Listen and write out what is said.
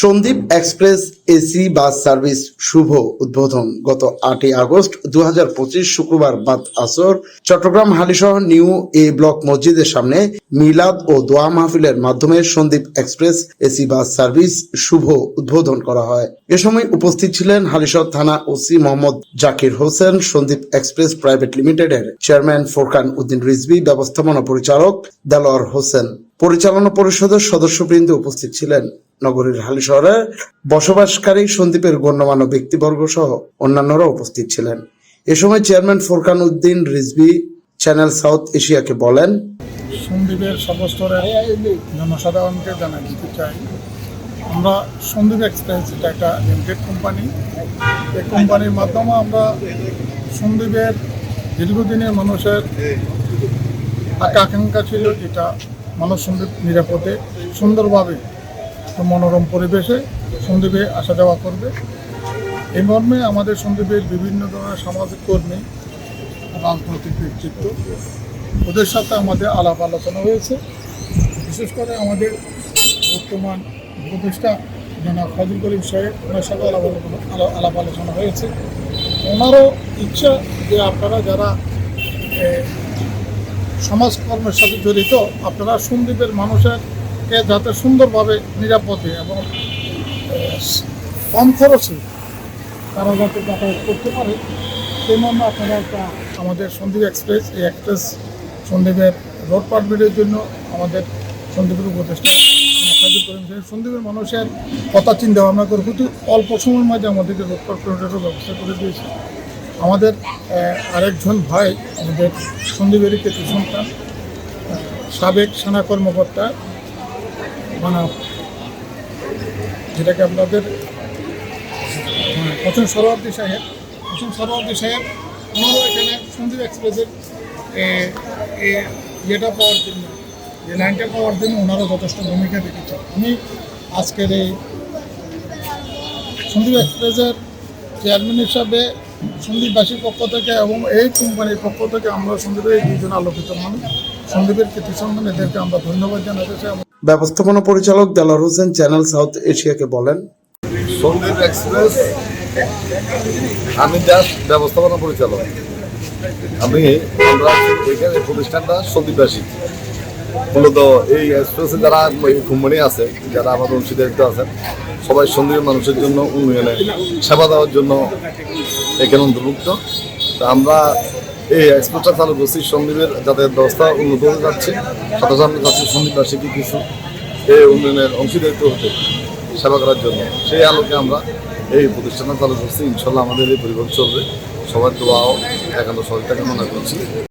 Sandwip express AC bus service শুভ উদ্বোধন। গত আটই আগস্ট দুই হাজার পঁচিশ শুক্রবার বাদ আসর Chattogram Halishahar new A block মসজিদের সামনে মিলাদ ও দোয়া মাহফিলের মাধ্যমে Sandwip express AC bus service শুভ উদ্বোধন করা হয়। এ সময় উপস্থিত ছিলেন হালিশহ থানা OC Mohammad Zakir Hossain, Sandwip express private লিমিটেডের চেয়ারম্যান ফোরকান উদ্দিন রিজভি, ব্যবস্থাপনা পরিচালক দেলোয়ার হোসেন। পরিচালনা পরিষদের সদস্যবৃন্দ উপস্থিত ছিলেন নগরীর হালি শহরে বসবাসকারী সন্দীপের গণ্যমান্য ব্যক্তিবর্গ সহ অন্যান্যরা উপস্থিত ছিলেন। এ সময় chairman Forkan Uddin Rizvi, channel south এশিয়াকে বলেন, সন্দীপের সর্বস্তরের জনসাধারণকে জানা দিতে চাই। আমরা সন্দীপ এক্সপ্রেস, এটা একটা লিমিটেড কোম্পানি এই কোম্পানির মাধ্যমে আমরা সন্দীপের দীর্ঘদিনের মানুষের আকা আকাঙ্ক্ষা ছিল যেটা মানুষ সন্দীপ নিরাপদে, সুন্দরভাবে মনোরম পরিবেশে সন্দীপে আসা যাওয়া করবে। এই মর্মে আমাদের সন্দীপের বিভিন্ন ধরনের সামাজিক কর্মী, রাজনৈতিক ব্যক্তিত্ব, ওদের সাথে আমাদের আলাপ আলোচনা হয়েছে। বিশেষ করে আমাদের বর্তমান উপদেষ্টা জনাব ফজল করিম সাহেব, ওনার সাথে আলাপ আলোচনা আলাপ আলোচনা হয়েছে। ওনারও ইচ্ছা যে আপনারা যারা সমাজকর্মের সাথে জড়িত আপনারা সন্দীপের মানুষেরকে যাতে সুন্দরভাবে নিরাপদে এবং কম খরচে তারা যাতে যাতায়াত করতে পারে, সেই মর্মে আপনারা একটা আমাদের সন্দীপ এক্সপ্রেস, এই এক্সপ্রেস সন্দীপের রোড পারমিটের জন্য আমাদের সন্দীপের উপদেষ্টা সন্দীপের মানুষের কথা চিন্তা ভাবনা করে কিন্তু অল্প সময়ের মাঝে আমাদেরকে রোড পারমিটেরও ব্যবস্থা করে দিয়েছে। আমাদের আরেকজন ভাই, আমাদের সন্দীপেরই কেতু সন্তান সাবেক সেনা কর্মকর্তা মানে যেটাকে আপনাদের প্রথম সরোয়ার্দি সাহেব, প্রথম সরোয়ার্দি সাহেব ওনারও এখানে সন্দীপ এক্সপ্রেসের ইয়েটা পাওয়ার জন্য যে লাইনটা পাওয়ার জন্য ওনারও যথেষ্ট ভূমিকা রেখেছে আমি আজকের এই সন্দীপ এক্সপ্রেসের চেয়ারম্যান হিসাবে সন্দীপবাসীর পক্ষ থেকে এবং এই কোম্পানির পক্ষ থেকে আমরা সন্দীপের এই দুজন আলোকিত মানুষ সন্দীপের কৃতি সম্মান এদেরকে আমরা ধন্যবাদ জানাতে চাই ব্যবস্থাপনা পরিচালক দেলোয়ার হোসেন চ্যানেল সাউথ এশিয়াকে বলেন সন্দীপ এক্সপ্রেস আমি জাস্ট ব্যবস্থাপনা পরিচালক। আমি আমরা এখানে প্রতিষ্ঠানটা সন্দীপবাসী। মূলত এই এক্সপ্রেসে যারা কোম্পানি আছে, যারা আমাদের অংশীদারিত্ব আছেন, সবাই সন্দীপের মানুষের জন্য উন্নয়নে সেবা দেওয়ার জন্য এখানে অন্তর্ভুক্ত। তা আমরা এই এক্সপ্রেসটা চালু করছি সন্দীপের যাতায়াত ব্যবস্থা উন্নত হতে যাচ্ছে। সাথে সাথে যাচ্ছে সন্দীপবাসীকে কিছু এই উন্নয়নের অংশীদারিত্ব হতে সেবা করার জন্য। সেই আলোকে আমরা এই প্রতিষ্ঠানটা চালু করছি। ইনশাল্লাহ আমাদের এই পরিবার চলবে। সবার দোয়াও একান্ত সহযোগিতা কামনা করছি।